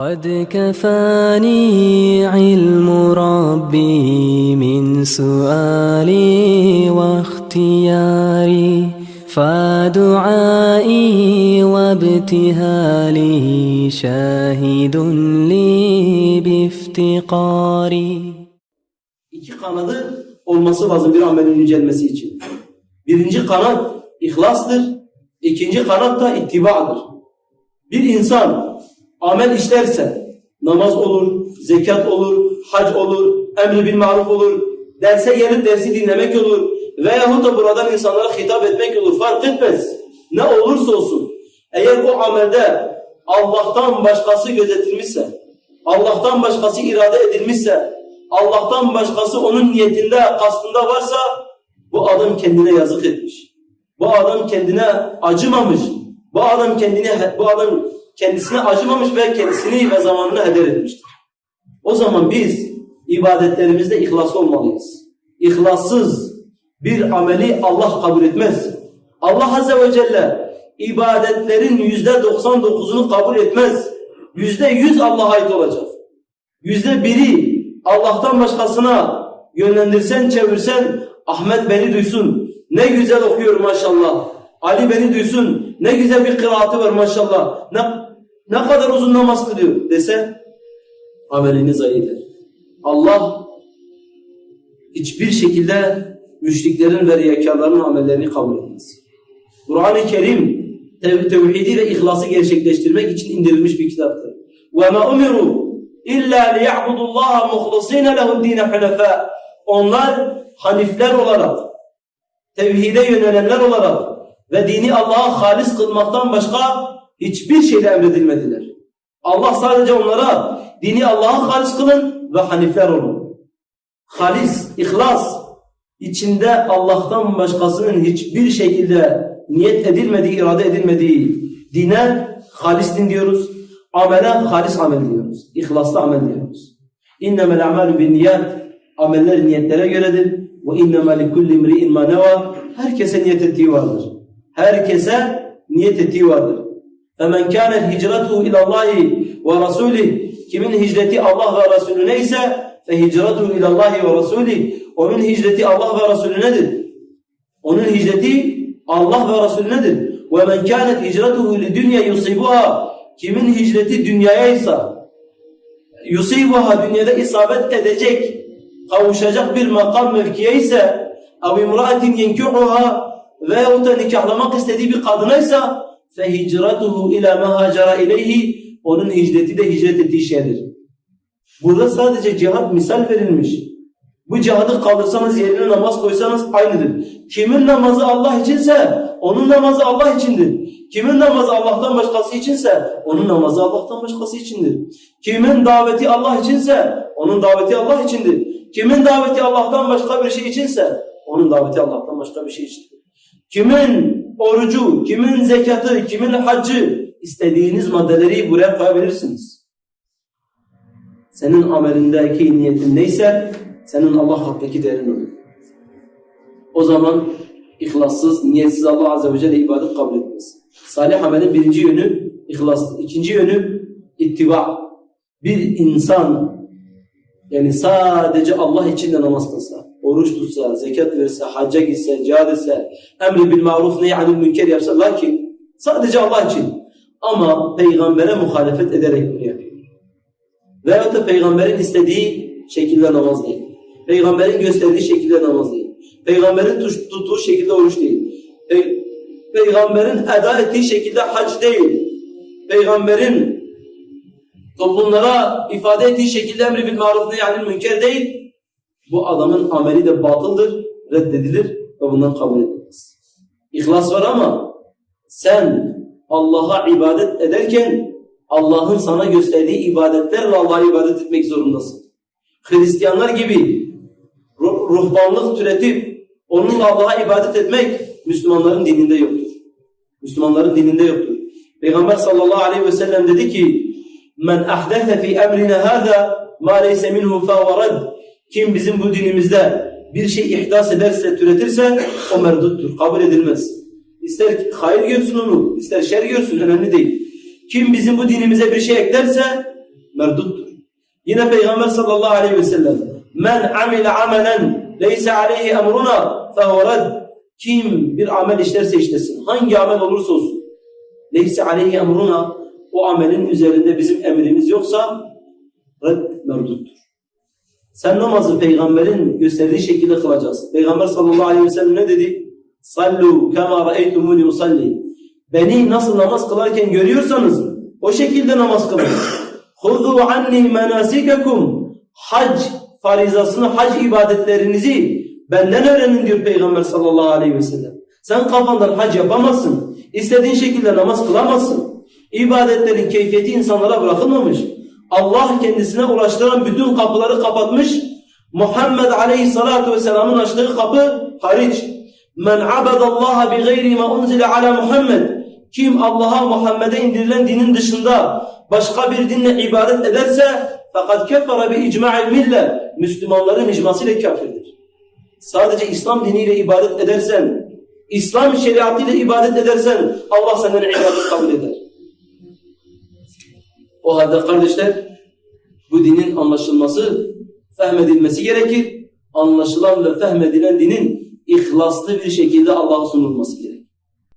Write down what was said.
قد كفاني علم ربي من سؤالي واختياري فدعائي وابتهالي شاهد لي بافتقاري İki kanadı olması lazım bir amelin yücelmesi için. Birinci kanat ihlastır. İkinci kanat da ittibadır. Bir insan amel işlerse namaz olur, zekat olur, hac olur, emri bil maruf olur, derse gelip dersi dinlemek olur veyahut da buradan insanlara hitap etmek olur fark etmez. Ne olursa olsun eğer o amelde Allah'tan başkası gözetilmişse, Allah'tan başkası irade edilmişse, Allah'tan başkası onun niyetinde, kastında varsa bu adam kendine yazık etmiş. Bu adam kendine acımamış. Bu adam kendine bu adam kendisine acımamış ve kendisini ve zamanını heder etmiştir. O zaman biz ibadetlerimizde ihlaslı olmalıyız. İhlassız bir ameli Allah kabul etmez. Allah Azze ve Celle ibadetlerin yüzde 99'unu kabul etmez. Yüzde yüz Allah'a ait olacak. Yüzde biri Allah'tan başkasına yönlendirsen, çevirsen Ahmet beni duysun. Ne güzel okuyor maşallah. Ali beni duysun. Ne güzel bir kıraatı var maşallah. Ne, ne kadar uzun namaz kılıyor dese amelini zayi eder. Allah hiçbir şekilde müşriklerin ve riyakarların amellerini kabul etmez. Kur'an-ı Kerim tev tevhidi ve ihlası gerçekleştirmek için indirilmiş bir kitaptır. وَمَا أُمِرُوا İlla liya'budullaha muhlisina lehu'd-din hunafa. Onlar hanifler olarak, tevhide yönelenler olarak ve dini Allah'a halis kılmaktan başka hiçbir şeyle emredilmediler. Allah sadece onlara dini Allah'a halis kılın ve hanifler olun. Halis, ihlas, içinde Allah'tan başkasının hiçbir şekilde niyet edilmediği, irade edilmediği dine halis din diyoruz. Amele halis amel diyoruz. İhlaslı amel diyoruz. İnnemel amelü bin niyet. Ameller niyetlere göredir. Ve inneme li kulli imri'in ma. Herkese niyet ettiği vardır. Herkese niyet ettiği vardır. Femen kânet hicretuhu ilallahi ve rasulih. Kimin hicreti Allah ve Resulüne ise fe hicretuhu ilallahi ve. Onun hicreti Allah ve Resulünedir. Onun hicreti Allah ve Resulünedir. Ve men kânet hicretuhu li dünya. Kimin hicreti dünyayaysa yusibuha dünyada isabet edecek, kavuşacak bir makam mevkiye ise ev imraatin yenkihuha veyahut da nikahlamak istediği bir kadınaysa fehicratuhu ila ma hacera onun hicreti de hicret ettiği şeydir. Burada sadece cihat misal verilmiş. Bu cihadı kaldırsanız yerine namaz koysanız aynıdır. Kimin namazı Allah içinse onun namazı Allah içindir. Kimin namazı Allah'tan başkası içinse onun namazı Allah'tan başkası içindir. Kimin daveti Allah içinse onun daveti Allah içindir. Kimin daveti Allah'tan başka bir şey içinse onun daveti Allah'tan başka bir şey içindir. Kimin orucu, kimin zekatı, kimin haccı istediğiniz maddeleri buraya koyabilirsiniz. Senin amelindeki niyetin neyse senin Allah hakkındaki değerin olur. O zaman ihlassız, niyetsiz Allah Azze ve Celle ibadet kabul etmez. Salih amelin birinci yönü ihlas. İkinci yönü ittiba. Bir insan yani sadece Allah için de namaz kılsa, oruç tutsa, zekat verse, hacca gitse, cihad etse, emri bil maruf nehy anil münker yapsa lakin sadece Allah için ama peygambere muhalefet ederek bunu yapıyor. Veyahut da peygamberin istediği şekilde namaz değil. Peygamberin gösterdiği şekilde namaz değil. Peygamberin tuttuğu şekilde oruç değil. Pey Peygamberin eda ettiği şekilde hac değil. Peygamberin toplumlara ifade ettiği şekilde emri bil maruf yani münker değil. Bu adamın ameli de batıldır, reddedilir ve bundan kabul edilmez. İhlas var ama sen Allah'a ibadet ederken Allah'ın sana gösterdiği ibadetlerle Allah'a ibadet etmek zorundasın. Hristiyanlar gibi ruhbanlık türetip onunla Allah'a ibadet etmek Müslümanların dininde yoktur. Müslümanların dininde yoktur. Peygamber sallallahu aleyhi ve sellem dedi ki Men ahdese fi emrina hâzâ mâ leyse minhu fevarad Kim bizim bu dinimizde bir şey ihdas ederse, türetirse o merduttur, kabul edilmez. İster hayır görsün onu, ister şer görsün, önemli değil. Kim bizim bu dinimize bir şey eklerse merduttur. Yine Peygamber sallallahu aleyhi ve sellem men amile amelen leyse aleyhi emruna fehured kim bir amel işlerse işlesin hangi amel olursa olsun leyse aleyhi emruna o amelin üzerinde bizim emrimiz yoksa red merduttur. Sen namazı peygamberin gösterdiği şekilde kılacaksın. Peygamber sallallahu aleyhi ve sellem ne dedi? Sallu kema ra'eytumuni usalli. Beni nasıl namaz kılarken görüyorsanız o şekilde namaz kılın. Huzu anni menasikakum. Hac farizasını, hac ibadetlerinizi benden öğrenin diyor Peygamber sallallahu aleyhi ve sellem. Sen kafandan hac yapamazsın. İstediğin şekilde namaz kılamazsın. İbadetlerin keyfiyeti insanlara bırakılmamış. Allah kendisine ulaştıran bütün kapıları kapatmış. Muhammed aleyhissalatu vesselamın açtığı kapı hariç. Men abadallaha bi gayri ma unzile ala Muhammed. Kim Allah'a Muhammed'e indirilen dinin dışında başka bir dinle ibadet ederse fakat kefere bi icma'il millet. Müslümanların icmasıyla kafirdir. Sadece İslam diniyle ibadet edersen, İslam şeriatıyla ibadet edersen Allah senden ibadet kabul eder. O halde kardeşler bu dinin anlaşılması, fehmedilmesi gerekir. Anlaşılan ve fehmedilen dinin ihlaslı bir şekilde Allah'a sunulması.